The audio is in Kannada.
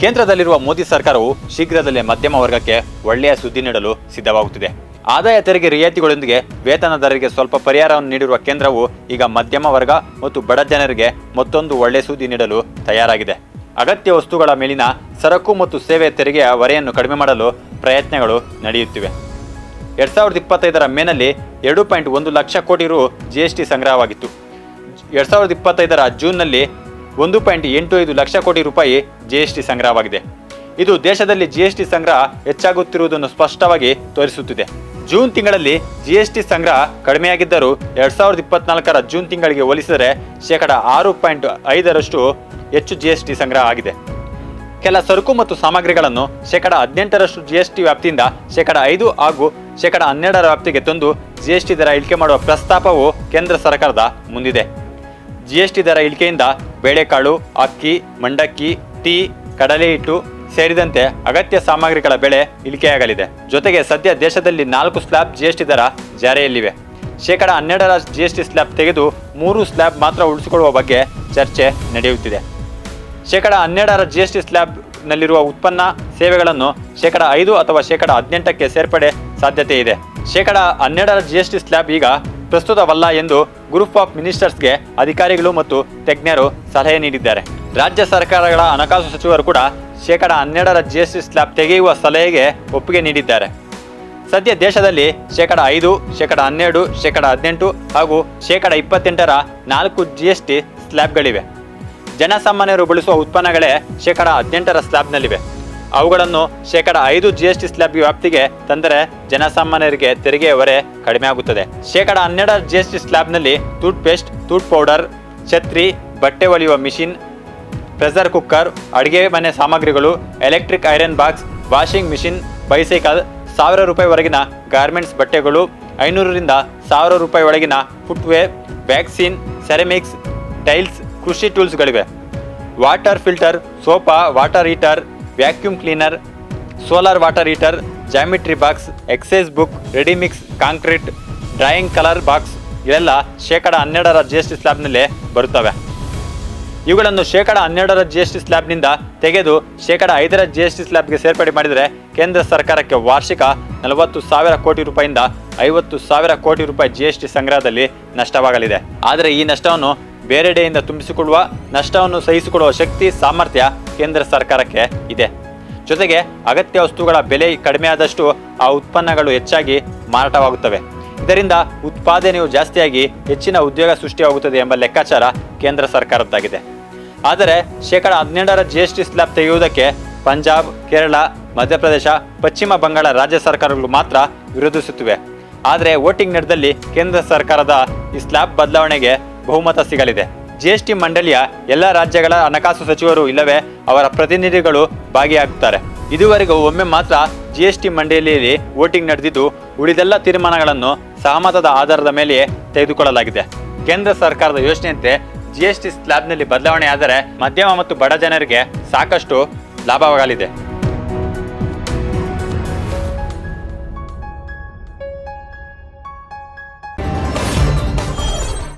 ಕೇಂದ್ರದಲ್ಲಿರುವ ಮೋದಿ ಸರ್ಕಾರವು ಶೀಘ್ರದಲ್ಲೇ ಮಧ್ಯಮ ವರ್ಗಕ್ಕೆ ಒಳ್ಳೆಯ ಸುದ್ದಿ ನೀಡಲು ಸಿದ್ಧವಾಗುತ್ತಿದೆ. ಆದಾಯ ತೆರಿಗೆ ರಿಯಾಯಿತಿಗಳೊಂದಿಗೆ ವೇತನದಾರರಿಗೆ ಸ್ವಲ್ಪ ಪರಿಹಾರವನ್ನು ನೀಡಿರುವ ಕೇಂದ್ರವು ಈಗ ಮಧ್ಯಮ ವರ್ಗ ಮತ್ತು ಬಡ ಜನರಿಗೆ ಮತ್ತೊಂದು ಒಳ್ಳೆಯ ಸುದ್ದಿ ನೀಡಲು ತಯಾರಾಗಿದೆ. ಅಗತ್ಯ ವಸ್ತುಗಳ ಮೇಲಿನ ಸರಕು ಮತ್ತು ಸೇವೆ ತೆರಿಗೆಯ ಹೊರೆಯನ್ನು ಕಡಿಮೆ ಮಾಡಲು ಪ್ರಯತ್ನಗಳು ನಡೆಯುತ್ತಿವೆ. ಎರಡ್ ಸಾವಿರದ ಇಪ್ಪತ್ತೈದರ ಮೇನಲ್ಲಿ ಎರಡು ಪಾಯಿಂಟ್ ಒಂದು ಲಕ್ಷ ಕೋಟಿ ರು ಟಿ ಸಂಗ್ರಹವಾಗಿತ್ತು. ಎರಡ್ ಸಾವಿರದ ಇಪ್ಪತ್ತೈದರ ಜೂನ್ನಲ್ಲಿ ಒಂದು ಪಾಯಿಂಟ್ ಎಂಟು ಐದು ಲಕ್ಷ ಕೋಟಿ ರೂಪಾಯಿ ಜಿಎಸ್ಟಿ ಸಂಗ್ರಹವಾಗಿದೆ. ಇದು ದೇಶದಲ್ಲಿ ಜಿಎಸ್ಟಿ ಸಂಗ್ರಹ ಹೆಚ್ಚಾಗುತ್ತಿರುವುದನ್ನು ಸ್ಪಷ್ಟವಾಗಿ ತೋರಿಸುತ್ತಿದೆ. ಜೂನ್ ತಿಂಗಳಲ್ಲಿ ಜಿಎಸ್ಟಿ ಸಂಗ್ರಹ ಕಡಿಮೆಯಾಗಿದ್ದರೂ ಎರಡ್ ಸಾವಿರದ ಇಪ್ಪತ್ನಾಲ್ಕರ ಜೂನ್ ತಿಂಗಳಿಗೆ ಹೋಲಿಸಿದರೆ ಶೇಕಡ ಆರು ಪಾಯಿಂಟ್ ಐದರಷ್ಟು ಹೆಚ್ಚು ಜಿಎಸ್ಟಿ ಸಂಗ್ರಹ ಆಗಿದೆ. ಕೆಲ ಸರಕು ಮತ್ತು ಸಾಮಗ್ರಿಗಳನ್ನು ಶೇಕಡ ಹದಿನೆಂಟರಷ್ಟು ಜಿಎಸ್ಟಿ ವ್ಯಾಪ್ತಿಯಿಂದ ಶೇಕಡ ಐದು ಹಾಗೂ ಶೇಕಡ ಹನ್ನೆರಡರ ವ್ಯಾಪ್ತಿಗೆ ತಂದು ಜಿಎಸ್ಟಿ ದರ ಇಳಿಕೆ ಮಾಡುವ ಪ್ರಸ್ತಾಪವು ಕೇಂದ್ರ ಸರ್ಕಾರದ ಮುಂದಿದೆ. ಜಿಎಸ್ಟಿ ದರ ಇಳಿಕೆಯಿಂದ ಬೇಳೆಕಾಳು, ಅಕ್ಕಿ, ಮಂಡಕ್ಕಿ, ಟೀ, ಕಡಲೆ ಹಿಟ್ಟು ಸೇರಿದಂತೆ ಅಗತ್ಯ ಸಾಮಗ್ರಿಗಳ ಬೆಳೆ ಇಳಿಕೆಯಾಗಲಿದೆ. ಜೊತೆಗೆ ಸದ್ಯ ದೇಶದಲ್ಲಿ ನಾಲ್ಕು ಸ್ಲ್ಯಾಬ್ ಜಿಎಸ್ಟಿ ದರ ಜಾರಿಯಲ್ಲಿವೆ. ಶೇಕಡ ಹನ್ನೆರಡರ ಜಿಎಸ್ಟಿ ಸ್ಲ್ಯಾಬ್ ತೆಗೆದು ಮೂರು ಸ್ಲ್ಯಾಬ್ ಮಾತ್ರ ಉಳಿಸಿಕೊಳ್ಳುವ ಬಗ್ಗೆ ಚರ್ಚೆ ನಡೆಯುತ್ತಿದೆ. ಶೇಕಡ ಹನ್ನೆರಡರ ಜಿಎಸ್ಟಿ ಸ್ಲ್ಯಾಬ್ನಲ್ಲಿರುವ ಉತ್ಪನ್ನ ಸೇವೆಗಳನ್ನು ಶೇಕಡ ಐದು ಅಥವಾ ಶೇಕಡ ಹದಿನೆಂಟಕ್ಕೆ ಸೇರ್ಪಡೆ ಸಾಧ್ಯತೆ ಇದೆ. ಶೇಕಡ ಹನ್ನೆರಡರ ಜಿಎಸ್ಟಿ ಸ್ಲ್ಯಾಬ್ ಈಗ ಪ್ರಸ್ತುತವಲ್ಲ ಎಂದು ಗ್ರೂಪ್ ಆಫ್ ಮಿನಿಸ್ಟರ್ಸ್ಗೆ ಅಧಿಕಾರಿಗಳು ಮತ್ತು ತಜ್ಞರು ಸಲಹೆ ನೀಡಿದ್ದಾರೆ. ರಾಜ್ಯ ಸರ್ಕಾರಗಳ ಹಣಕಾಸು ಸಚಿವರು ಕೂಡ ಶೇಕಡ ಹನ್ನೆರಡರ ಜಿ ಎಸ್ ಟಿ ಸ್ಲ್ಯಾಬ್ ತೆಗೆಯುವ ಸಲಹೆಗೆ ಒಪ್ಪಿಗೆ ನೀಡಿದ್ದಾರೆ. ಸದ್ಯ ದೇಶದಲ್ಲಿ ಶೇಕಡ ಐದು, ಶೇಕಡ ಹನ್ನೆರಡು, ಶೇಕಡ ಹದಿನೆಂಟು ಹಾಗೂ ಶೇಕಡ ಇಪ್ಪತ್ತೆಂಟರ ನಾಲ್ಕು ಜಿ ಎಸ್ ಟಿ ಸ್ಲ್ಯಾಬ್ಗಳಿವೆ ಜನಸಾಮಾನ್ಯರು ಬಳಸುವ ಉತ್ಪನ್ನಗಳೇ ಶೇಕಡ ಹದಿನೆಂಟರ ಸ್ಲ್ಯಾಬ್ನಲ್ಲಿವೆ ಅವುಗಳನ್ನು ಶೇಕಡ ಐದು ಜಿ ಎಸ್ ಟಿ ಸ್ಲ್ಯಾಬ್ ವ್ಯಾಪ್ತಿಗೆ ತಂದರೆ ಜನಸಾಮಾನ್ಯರಿಗೆ ತೆರಿಗೆ ಹೊರೆ ಕಡಿಮೆ ಆಗುತ್ತದೆ ಶೇಕಡ ಎಸ್ ಟಿ ಸ್ಲ್ಯಾಬ್ನಲ್ಲಿ ಟೂತ್ ಪೇಸ್ಟ್, ಟೂತ್ ಪೌಡರ್, ಛತ್ರಿ, ಬಟ್ಟೆ ಒಲಿಯುವ ಮಿಷಿನ್ ಪ್ರೆಷರ್ ಕುಕ್ಕರ್, ಅಡುಗೆ ಮನೆ ಸಾಮಗ್ರಿಗಳು, electric iron box, washing machine, bicycle, ಸಾವಿರ ರೂಪಾಯಿವರೆಗಿನ ಗಾರ್ಮೆಂಟ್ಸ್ ಬಟ್ಟೆಗಳು ಐನೂರರಿಂದ ಸಾವಿರ ರೂಪಾಯಿ ಒಳಗಿನ ಫುಟ್ವೇರ್, ವ್ಯಾಕ್ಸಿನ್, ಸೆರೆಮಿಕ್ಸ್, ಟೈಲ್ಸ್, ಕೃಷಿ ಟೂಲ್ಸ್ಗಳಿವೆ. Water filter, sofa, water heater vacuum cleaner solar water heater geometry box exercise book ready mix concrete drawing colour box ಇವೆಲ್ಲ ಶೇಕಡ ಹನ್ನೆರಡರ ಜಿ ಎಸ್ ಟಿ ಸ್ಲ್ಯಾಬ್ನಲ್ಲಿ ಬರುತ್ತವೆ. ಇವುಗಳನ್ನು ಶೇಕಡ ಹನ್ನೆರಡರ ಜಿ ಎಸ್ ಟಿ ಸ್ಲ್ಯಾಬ್ನಿಂದ ತೆಗೆದು ಶೇಕಡ ಐದರ ಜಿ ಎಸ್ ಟಿ ಸ್ಲ್ಯಾಬ್ಗೆ ಸೇರ್ಪಡೆ ಮಾಡಿದರೆ ಕೇಂದ್ರ ಸರ್ಕಾರಕ್ಕೆ ವಾರ್ಷಿಕ ನಲವತ್ತು ಸಾವಿರ ಕೋಟಿ ರೂಪಾಯಿಂದ ಐವತ್ತು ಸಾವಿರ ಕೋಟಿ ರೂಪಾಯಿ ಜಿ ಎಸ್ ಟಿ ಸಂಗ್ರಹದಲ್ಲಿ ನಷ್ಟವಾಗಲಿದೆ. ಆದರೆ ಈ ನಷ್ಟವನ್ನು ಬೇರೆಡೆಯಿಂದ ತುಂಬಿಸಿಕೊಳ್ಳುವ ನಷ್ಟವನ್ನು ಸಹಿಸಿಕೊಳ್ಳುವ ಶಕ್ತಿ, ಸಾಮರ್ಥ್ಯ ಕೇಂದ್ರ ಸರ್ಕಾರಕ್ಕೆ ಇದೆ. ಜೊತೆಗೆ ಅಗತ್ಯ ವಸ್ತುಗಳ ಬೆಲೆ ಕಡಿಮೆಯಾದಷ್ಟು ಆ ಉತ್ಪನ್ನಗಳು ಹೆಚ್ಚಾಗಿ ಮಾರಾಟವಾಗುತ್ತವೆ. ಇದರಿಂದ ಉತ್ಪಾದನೆಯು ಜಾಸ್ತಿಯಾಗಿ ಹೆಚ್ಚಿನ ಉದ್ಯೋಗ ಸೃಷ್ಟಿಯಾಗುತ್ತದೆ ಎಂಬ ಲೆಕ್ಕಾಚಾರ ಕೇಂದ್ರ ಸರ್ಕಾರದ್ದಾಗಿದೆ. ಆದರೆ ಶೇಕಡ ಹದಿನೆಂಟರ ಜಿ ಎಸ್ ಟಿ ಸ್ಲ್ಯಾಬ್ ತೆಗೆಯುವುದಕ್ಕೆ ಪಂಜಾಬ್, ಕೇರಳ, ಮಧ್ಯಪ್ರದೇಶ, ಪಶ್ಚಿಮ ಬಂಗಾಳ ರಾಜ್ಯ ಸರ್ಕಾರಗಳು ಮಾತ್ರ ವಿರೋಧಿಸುತ್ತಿವೆ. ಆದರೆ ವೋಟಿಂಗ್ ನಡೆದಲ್ಲಿ ಕೇಂದ್ರ ಸರ್ಕಾರದ ಈ ಸ್ಲ್ಯಾಬ್ ಬದಲಾವಣೆಗೆ ಬಹುಮತ ಸಿಗಲಿದೆ. ಜಿಎಸ್ಟಿ ಮಂಡಳಿಯ ಎಲ್ಲ ರಾಜ್ಯಗಳ ಹಣಕಾಸು ಸಚಿವರು ಇಲ್ಲವೇ ಅವರ ಪ್ರತಿನಿಧಿಗಳು ಭಾಗಿಯಾಗುತ್ತಾರೆ. ಇದುವರೆಗೂ ಒಮ್ಮೆ ಮಾತ್ರ ಜಿಎಸ್ಟಿ ಮಂಡಳಿಯಲ್ಲಿ ವೋಟಿಂಗ್ ನಡೆದಿದ್ದು, ಉಳಿದೆಲ್ಲ ತೀರ್ಮಾನಗಳನ್ನು ಸಹಮತದ ಆಧಾರದ ಮೇಲೆಯೇ ತೆಗೆದುಕೊಳ್ಳಲಾಗಿದೆ. ಕೇಂದ್ರ ಸರ್ಕಾರದ ಯೋಜನೆಯಂತೆ ಜಿಎಸ್ಟಿ ಸ್ಲ್ಯಾಬ್ನಲ್ಲಿ ಬದಲಾವಣೆ ಆದರೆ ಮಧ್ಯಮ ಮತ್ತು ಬಡ ಜನರಿಗೆ ಸಾಕಷ್ಟು ಲಾಭವಾಗಲಿದೆ.